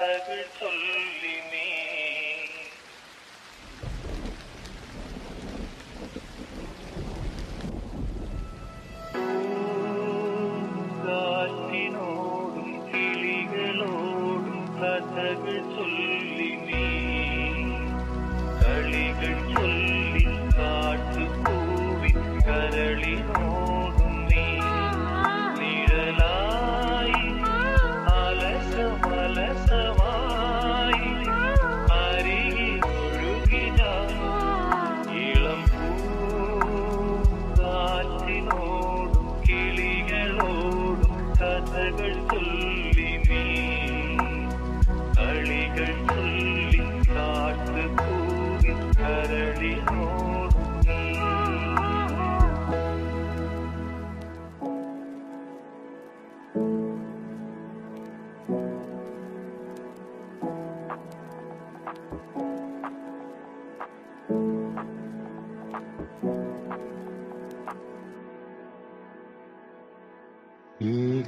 살들 좀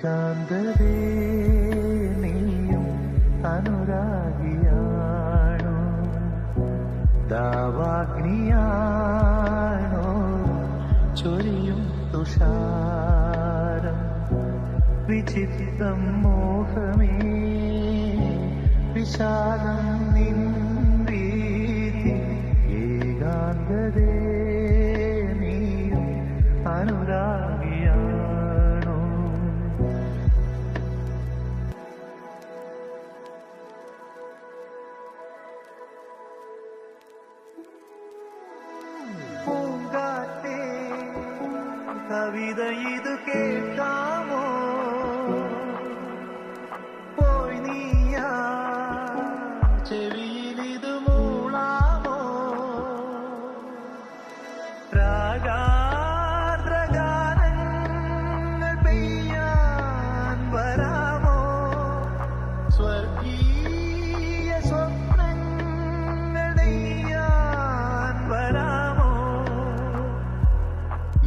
ഏകാന്തതേ നീയും അനുരാഗിയാണോ? ദാവാഗ്നിയാണോ? ചൊരിയും തുഷാരം വിചിത്തം മോഹമേ വിശാലം നിൻ പ്രീതി ഏകാന്തതേ. രാഗാർദ്രഗാനങ്ങൾ പെയ്യാൻ വരാമോ? സ്വർഗീയ സ്വപ്നങ്ങൾ നെയ്യാൻ വരാമോ?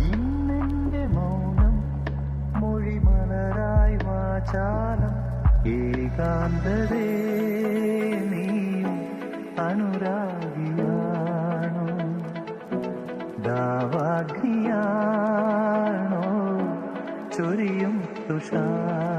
ഇന്നെന്റെ മൗനം മൊഴിമലരായി വാചാലം ഏകാന്തതേ ചൊരിയും Tushar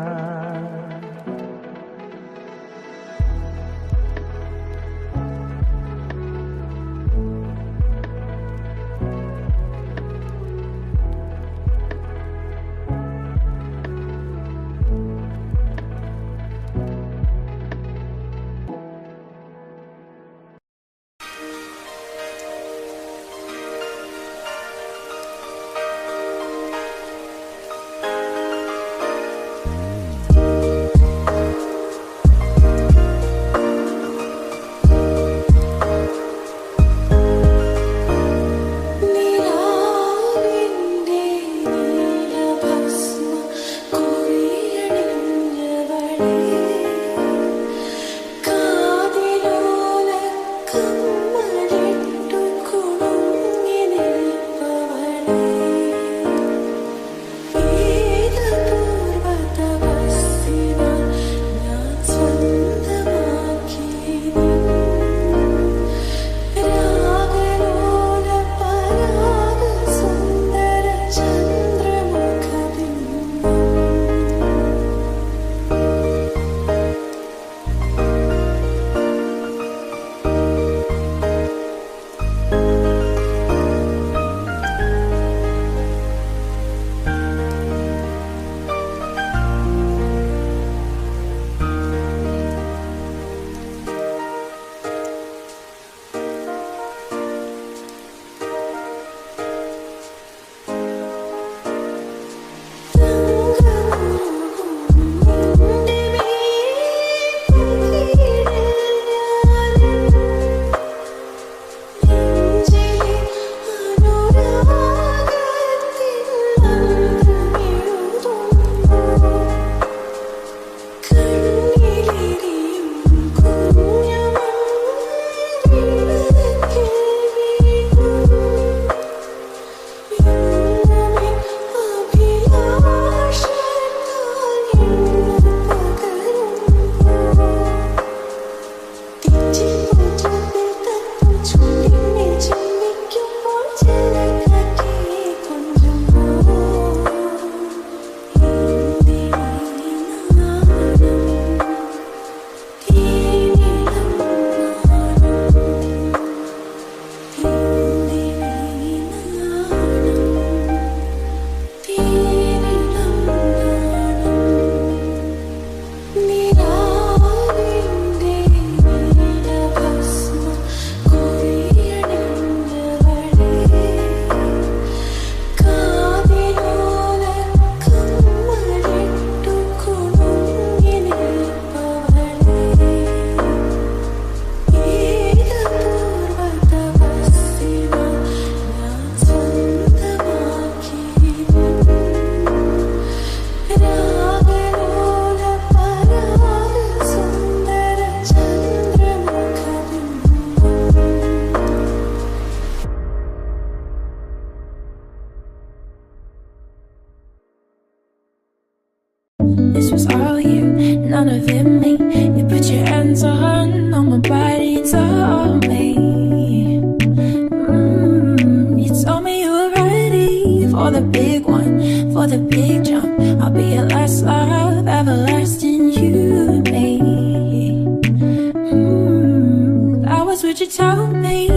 the big one, for the big jump. I'll be your last love, everlasting you and me. Mm, I was what you told me.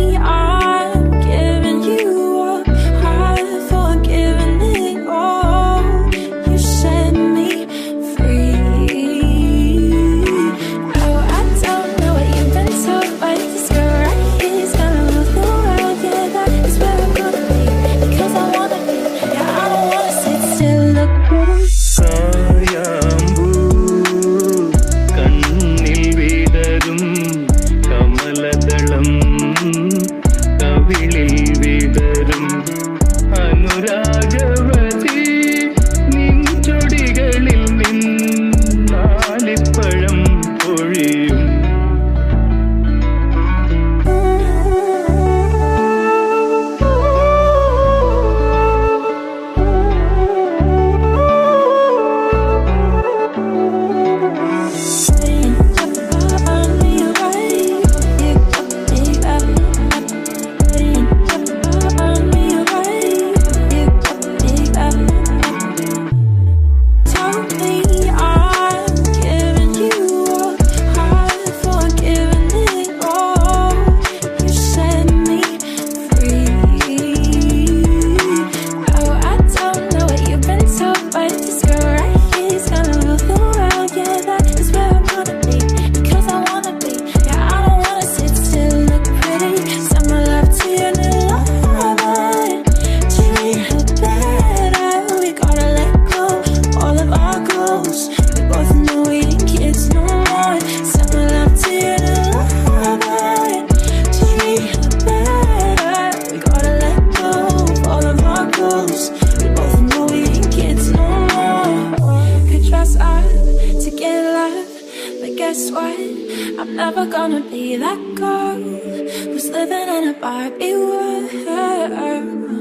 guess what? I'm never gonna be that girl who's living in a Barbie world.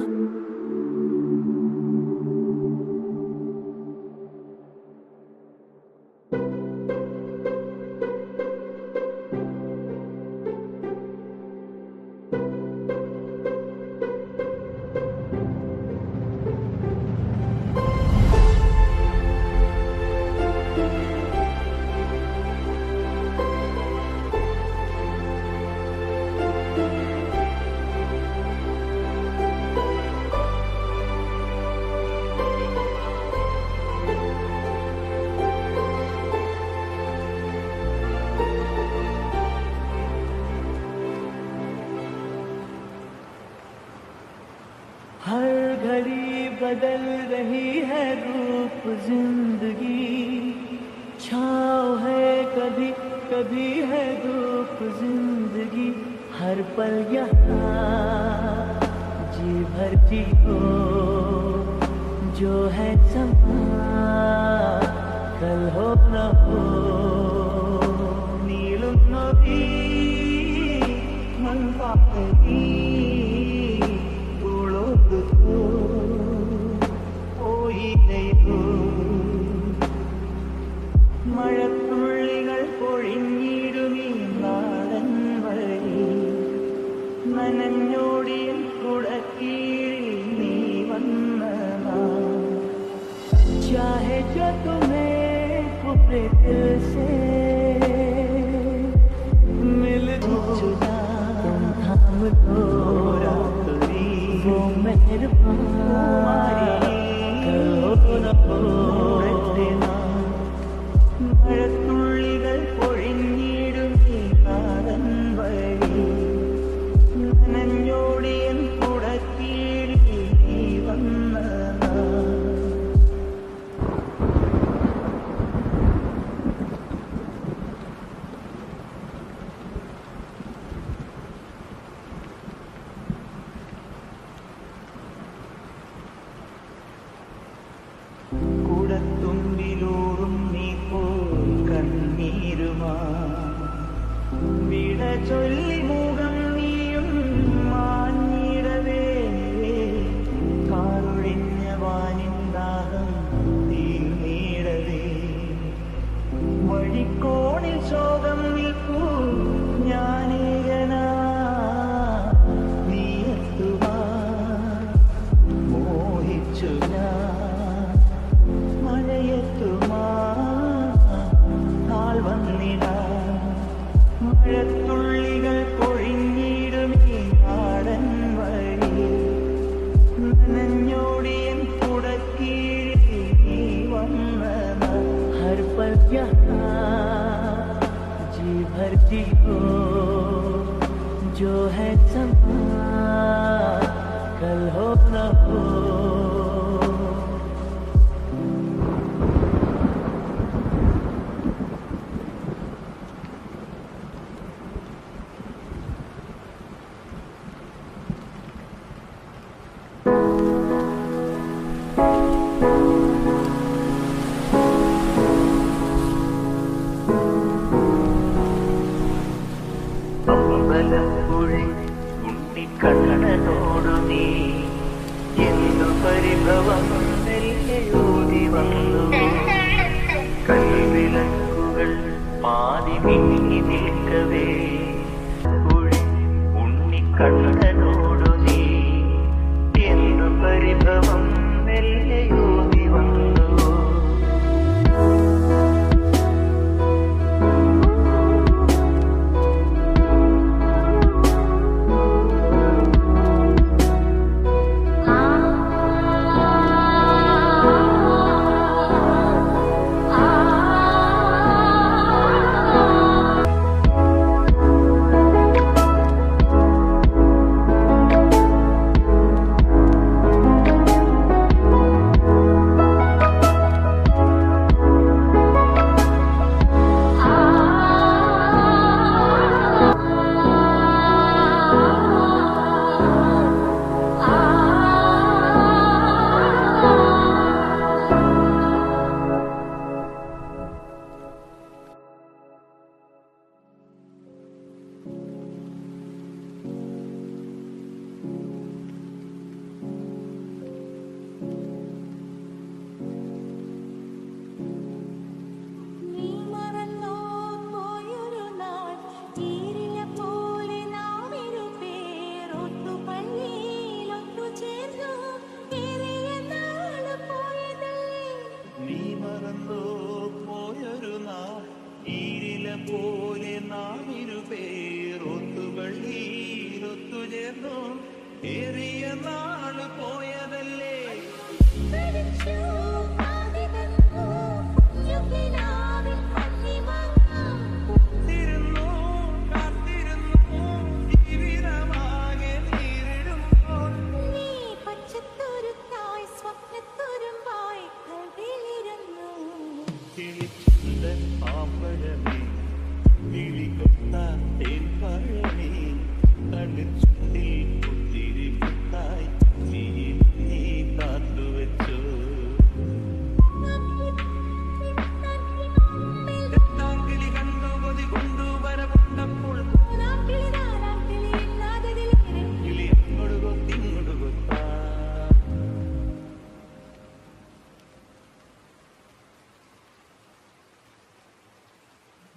पल यहाँ जी भर हो जो है समा कल हो നനഞ്ഞോടിയും കുടക്കീഴിൽ നീ വന്ന ചാഹെ ചോ തുമേ പുപ്രേ ദിൽ സേ जी भरती हो जो है सम ആലപ്പുഴ ഉണ്ണിക്കണ്ണനോടു നീ എന്തു പരിഭവം ഊതി വന്നു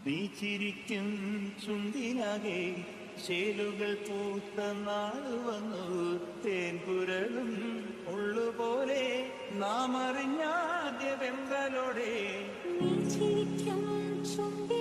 നീ ചിരിക്കും ചുണ്ടിനാകെ ശേലുകൾ പൂത്ത നാട് വന്നു. തേൻകുരളും ഉള്ളുപോലെ നാം അറിഞ്ഞാദ്യ വെമ്പലോടെ നീ ചിരിക്കും ചുണ്ടി